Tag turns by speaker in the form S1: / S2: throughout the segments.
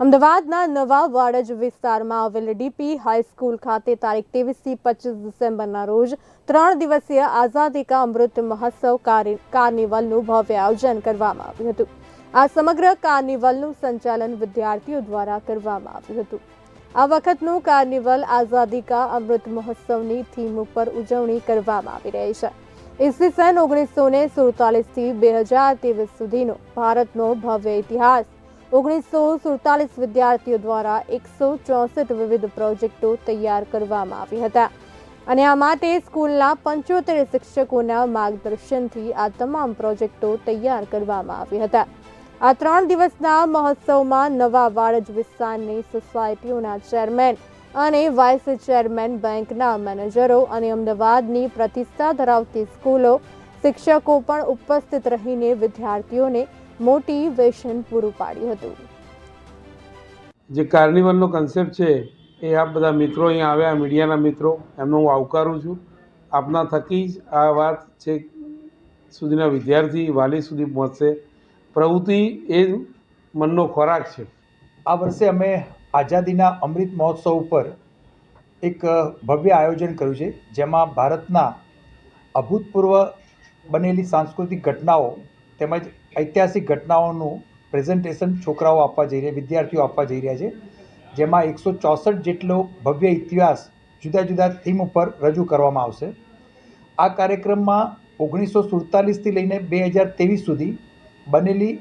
S1: અમદાવાદના નવા વાડજ વિસ્તારમાં આવેલ ડીપી હાઈસ્કૂલ ખાતે તારીખ ત્રેવીસથી પચીસ ડિસેમ્બરના રોજ ત્રણ દિવસીય આઝાદી કા અમૃત મહોત્સવ કાર્નિવલનું ભવ્ય આયોજન કરવામાં આવ્યું હતું. આ સમગ્ર કાર્નિવલનું સંચાલન વિદ્યાર્થીઓ દ્વારા કરવામાં આવ્યું હતું. આ વખતનું કાર્નિવલ આઝાદી કા અમૃત મહોત્સવની થીમ ઉપર ઉજવણી કરવામાં આવી રહી છે. ઈસવીસન ઓગણીસો ને સુડતાલીસથી બે હજાર ત્રેવીસ સુધીનો ભારતનો ભવ્ય ઇતિહાસ ઓગણીસો સુડતાલીસ વિદ્યાર્થીઓ દ્વારા એકસો ચોસઠ વિવિધ પ્રોજેક્ટો તૈયાર કરવામાં આવ્યા હતા. અને આ માટે સ્કૂલના પંચોતેર શિક્ષકોના માર્ગદર્શનથી આ તમામ પ્રોજેક્ટો તૈયાર કરવામાં આવ્યા હતા. આ ત્રણ દિવસના મહોત્સવમાં નવા વાડજ વિસ્તારની સોસાયટીઓના ચેરમેન અને વાઇસ ચેરમેન બેંકના મેનેજરો અને અમદાવાદની પ્રતિષ્ઠા ધરાવતી સ્કૂલો શિક્ષકો પણ ઉપસ્થિત રહીને વિદ્યાર્થીઓને મોટિવેશન પૂરું પાડ્યું હતું.
S2: જે કાર્નિવલનો કન્સેપ્ટ છે એ આપ બધા મિત્રો અહીંયા આવ્યા મીડિયાના મિત્રો એમનો હું આવકારું છું. આપના થકી જ આ વાત છે સુધીના વિદ્યાર્થી વાલી સુધી પહોંચશે. પ્રવૃત્તિ એ મનનો ખોરાક છે.
S3: આ વર્ષે અમે આઝાદીના અમૃત મહોત્સવ ઉપર એક ભવ્ય આયોજન કર્યું છે જેમાં ભારતના અભૂતપૂર્વ બનેલી સાંસ્કૃતિક ઘટનાઓ તેમજ ઐતિહાસિક ઘટનાઓનું પ્રેઝન્ટેશન છોકરાઓ આપવા જઈ રહ્યા, વિદ્યાર્થીઓ આપવા જઈ રહ્યા છે, જેમાં એકસો ચોસઠ જેટલો ભવ્ય ઇતિહાસ જુદા જુદા થીમ ઉપર રજૂ કરવામાં આવશે. આ કાર્યક્રમમાં ઓગણીસો સુડતાલીસથી લઈને બે હજાર ત્રેવીસ સુધી બનેલી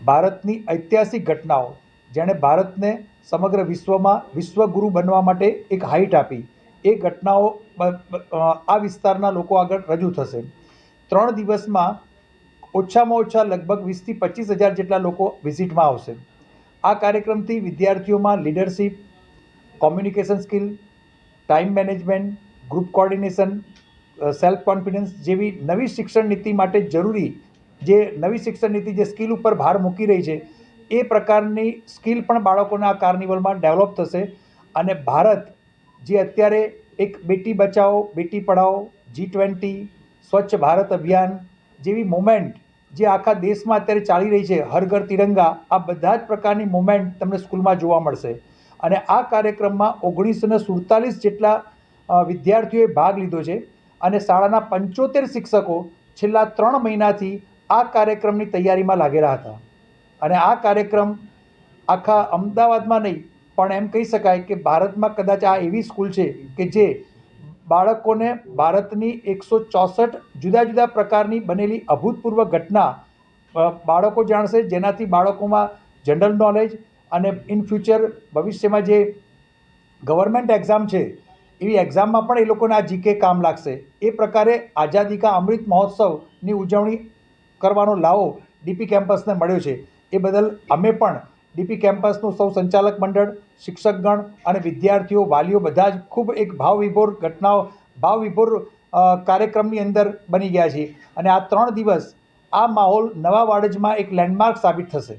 S3: ભારતની ઐતિહાસિક ઘટનાઓ, જેણે ભારતને સમગ્ર વિશ્વમાં વિશ્વગુરુ બનવા માટે એક હાઇટ આપી. એ ઘટનાઓ આ વિસ્તારના લોકો આગળ રજૂ થશે. ત્રણ દિવસમાં ઓછામાં ઓછા લગભગ વીસથી પચીસ હજાર જેટલા લોકો વિઝિટમાં આવશે. આ કાર્યક્રમથી વિદ્યાર્થીઓમાં leadership, communication skill, time management, group coordination self confidence જેવી નવી શિક્ષણ નીતિ માટે જરૂરી જે નવી શિક્ષણ નીતિ જે સ્કિલ ઉપર ભાર મૂકી રહી છે, એ પ્રકારની સ્કિલ પણ બાળકોના આ કાર્નિવલમાં ડેવલપ થશે અને ભારત જે અત્યારે એક બેટી બચાવો, બેટી પઢાઓ જી ટ્વેન્ટી સ્વચ્છ ભારત અભિયાન જેવી મુમેન્ટ જે આખા દેશમાં અત્યારે ચાલી રહી છે હર ઘર તિરંગા, આ બધા જ પ્રકારની મુમેન્ટ તમને સ્કૂલમાં જોવા મળશે. અને આ કાર્યક્રમમાં ઓગણીસો સુડતાલીસ જેટલા વિદ્યાર્થીઓએ ભાગ લીધો છે અને શાળાના પંચોતેર શિક્ષકો છેલ્લા ત્રણ મહિનાથી આ કાર્યક્રમની તૈયારીમાં લાગેલા હતા. અને આ કાર્યક્રમ આખા અમદાવાદમાં નહીં, પણ એમ કહી શકાય કે ભારતમાં કદાચ આ એવી સ્કૂલ છે કે જે બાળકોને ભારતની એકસો ચોસઠ જુદા જુદા પ્રકારની બનેલી અભૂતપૂર્વ ઘટના બાળકો જાણશે, જેનાથી બાળકોમાં જનરલ નોલેજ અને ઇન ફ્યુચર ભવિષ્યમાં જે ગવર્મેન્ટ એક્ઝામ છે, એવી એક્ઝામમાં પણ એ લોકોને આ જીકે કામ લાગશે. એ પ્રકારે આઝાદી કા અમૃત મહોત્સવની ઉજવણી કરવાનો લાવો ડીપી કેમ્પસને મળ્યો છે. એ બદલ અમે પણ ડીપી કેમ્પસનું સૌ સંચાલક મંડળ, શિક્ષકગણ અને વિદ્યાર્થીઓ, વાલીઓ બધા જ ખૂબ એક ભાવવિભોર ઘટનાઓ, ભાવવિભોર કાર્યક્રમની અંદર બની ગયા છે અને આ ત્રણ દિવસ આ માહોલ નવા વાડજમાં એક લેન્ડમાર્ક સાબિત થશે.